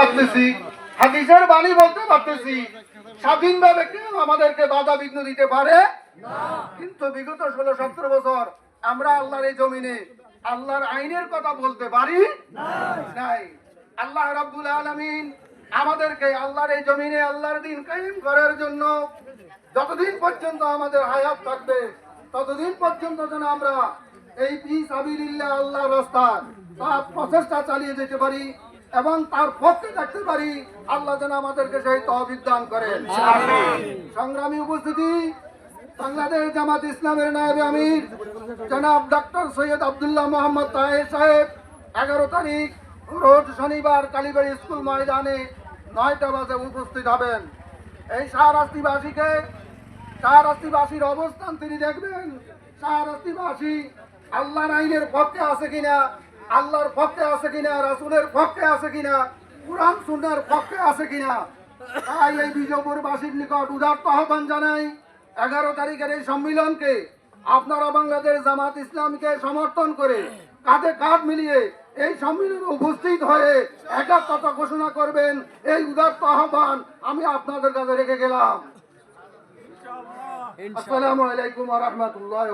পারতেছি। হাদিসের বাণী বলতে পারতেছি। স্বাধীনভাবে কেউ আমাদেরকে বাধা বিঘ্ন দিতে পারে? কিন্তু বিগত ষোলো, সতেরো বছর আমরা আল্লাহর এই জমিনে আল্লাহর আইনের কথা বলতে পারি? নাই। আল্লাহ রাব্বুল আলামিন আমাদেরকে আল্লাহর এই জমিনে আল্লাহর দিন কায়েম করার জন্য যতদিন পর্যন্ত আমাদের হায়াত থাকবে, ততদিন পর্যন্ত যেন আমরা এই পি সাবিলিল্লাহ আল্লাহ রাস্তায় তার প্রচেষ্টা চালিয়ে যেতে পারি। এবং তার পক্ষে থাকতে পারি আল্লাহ যেন আমাদেরকে সেই তহবিল দান করেন। সংগ্রামী উপস্থিতি বাংলাদেশ জামাত ইসলামের নায়েবে আমির জনাব ডক্টর সৈয়দ আবদুল্লাহ মোহাম্মদ তাহের সাহেব এগারো তারিখ রোজ শনিবার কালীবাড়ি স্কুল ময়দানে নয়টা বাজে উপস্থিত হবেন। এই শাহরাস্তিবাসীকে শাহরাস্তিবাসীর অবস্থান তিনি দেখবেন। শাহরাস্তিবাসী আল্লাহর আইনের পক্ষে আছে কিনা আল্লাহর পক্ষে আছে কিনা রাসুলের পক্ষে আছে কিনা কোরআন সুন্নার পক্ষে আছে কিনা? তাই এই বিজয়পুরবাসীর নিকট উদার্ত আহ্বান জানাই এগারো তারিখের এই সম্মিলনকে আপনারা বাংলাদেশ জামাত ইসলামকে সমর্থন করে কাঁধে কাঁধ মিলিয়ে এই সম্মিলনে উপস্থিত হয়ে একাত্মতা ঘোষণা করবেন এই উদার্ত আহ্বান আমি আপনাদের কাছে রেখে গেলাম। আসসালামু আলাইকুম রহমতুল্লাহ